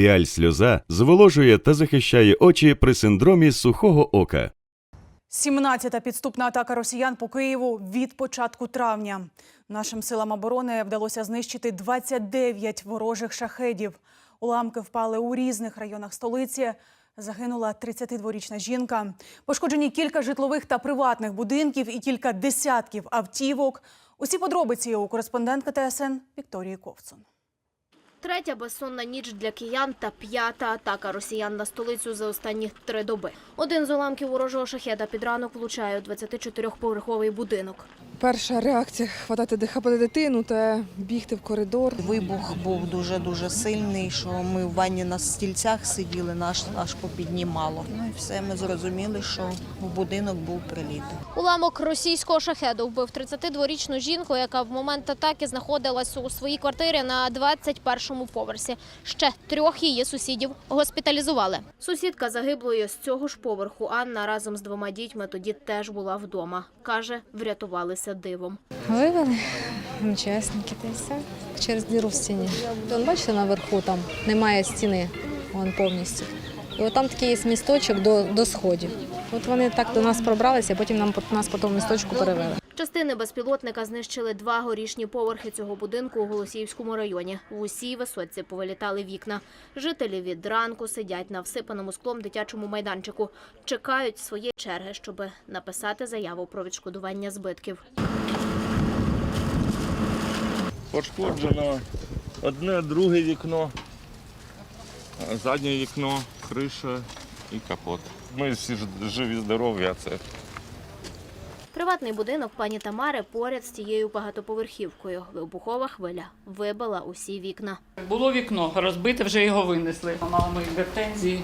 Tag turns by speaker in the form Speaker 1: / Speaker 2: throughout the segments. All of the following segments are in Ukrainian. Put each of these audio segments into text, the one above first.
Speaker 1: Піаль сльоза зволожує та захищає очі при синдромі сухого ока.
Speaker 2: 17-та підступна атака росіян по Києву від початку травня. Нашим силам оборони вдалося знищити 29 ворожих шахедів. Уламки впали у різних районах столиці. Загинула 32-річна жінка. Пошкоджені кілька житлових та приватних будинків і кілька десятків автівок. Усі подробиці у кореспондентка ТСН Вікторії Ковцун.
Speaker 3: Третя безсонна ніч для киян та п'ята атака росіян на столицю за останні три доби. Один з уламків ворожого шахеда під ранок влучає у 24-поверховий будинок.
Speaker 4: Перша реакція хватати дихати дитину та бігти в коридор.
Speaker 5: Вибух був дуже дуже сильний, що ми в ванні на стільцях сиділи, наш аж попіднімало. Ну і все, ми зрозуміли, що в будинок був приліт.
Speaker 3: Уламок російського шахеду вбив 32-річну жінку, яка в момент атаки знаходилась у своїй квартирі на 21-му поверсі. Ще трьох її сусідів госпіталізували. Сусідка загиблої з цього ж поверху Анна разом з двома дітьми тоді теж була вдома. Каже, врятувалися дивом.
Speaker 6: Вивели учасники та й все через діру в стіні. Вон, бачите, наверху там немає стіни вон повністю. І от там такий місточок до, до сходів. От вони так до нас пробралися, а потім нам нас по тому місточку перевели.
Speaker 3: Частини безпілотника знищили два горішні поверхи цього будинку у Голосіївському районі. В усій висотці повилітали вікна. Жителі від ранку сидять на всипаному склом дитячому майданчику. Чекають своєї черги, щоб написати заяву про відшкодування збитків.
Speaker 7: Пошкоджено одне, друге вікно, заднє вікно, криша і капот. Ми всі живі, здорові, а це
Speaker 3: Приватний будинок пані Тамари поряд з цією багатоповерхівкою. Вибухова хвиля вибила усі вікна.
Speaker 8: Було вікно розбите, вже його винесли. Мами гортензії.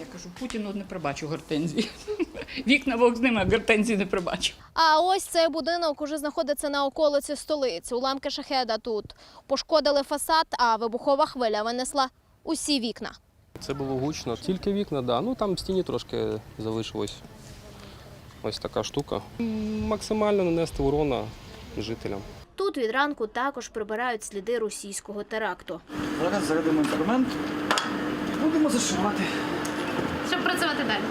Speaker 8: Я кажу, Путіну не пробачу гортензії. Вікна Бог з ними, а гортензії не пробачу.
Speaker 3: А ось цей будинок уже знаходиться на околиці столиці. Уламки шахеда тут пошкодили фасад, а вибухова хвиля винесла усі вікна.
Speaker 9: Це було гучно. Тільки вікна, да. Ну там в стіні трошки залишилось. Ось така штука. Максимально нанести урона жителям.
Speaker 3: Тут від ранку також прибирають сліди російського теракту.
Speaker 10: Зараз зарядимо інструмент. Будемо зашивати.
Speaker 3: Щоб працювати далі.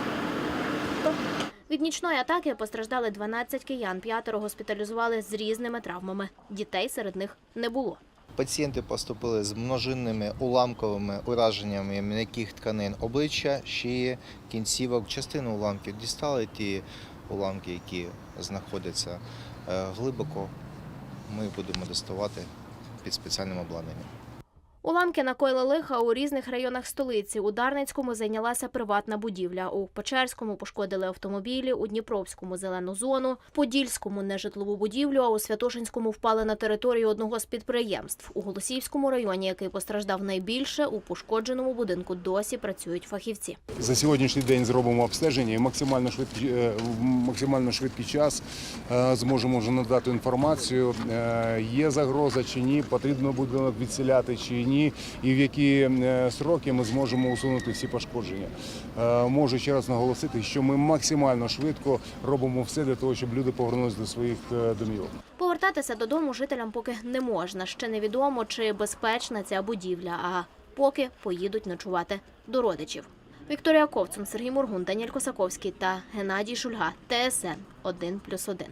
Speaker 3: Від нічної атаки постраждали 12 киян, п'ятеро госпіталізували з різними травмами. Дітей серед них не було.
Speaker 11: Пацієнти поступили з множинними уламковими ураженнями м'яких тканин обличчя, шиї, кінцівок. Частину уламків дістали ті уламки, які знаходяться е, глибоко. Ми будемо доставати під спеціальним обладнанням.
Speaker 3: Уламки накоїли лиха у різних районах столиці. У Дарницькому зайнялася приватна будівля. У Печерському пошкодили автомобілі, у Дніпровському зелену зону, в Подільському нежитлову будівлю, а у Святошинському впали на територію одного з підприємств. У Голосіївському районі, який постраждав найбільше, у пошкодженому будинку досі працюють фахівці.
Speaker 12: За сьогоднішній день зробимо обстеження і максимально швидкий, е, максимально швидкий час е, зможемо вже надати інформацію, е, є загроза чи ні, потрібно будинок відселяти чи ні, і в які е, сроки ми зможемо усунути всі пошкодження. Е, Можу ще раз наголосити, що ми максимально швидко робимо все для того, щоб люди повернулися до своїх е, домівок.
Speaker 3: Повертатися додому жителям поки не можна. Ще невідомо, чи безпечна ця будівля, а поки поїдуть ночувати до родичів. Вікторія Ковцун, Сергій Мургун, Даніель Косаковський та Геннадій Шульга. ТСН 1+,1.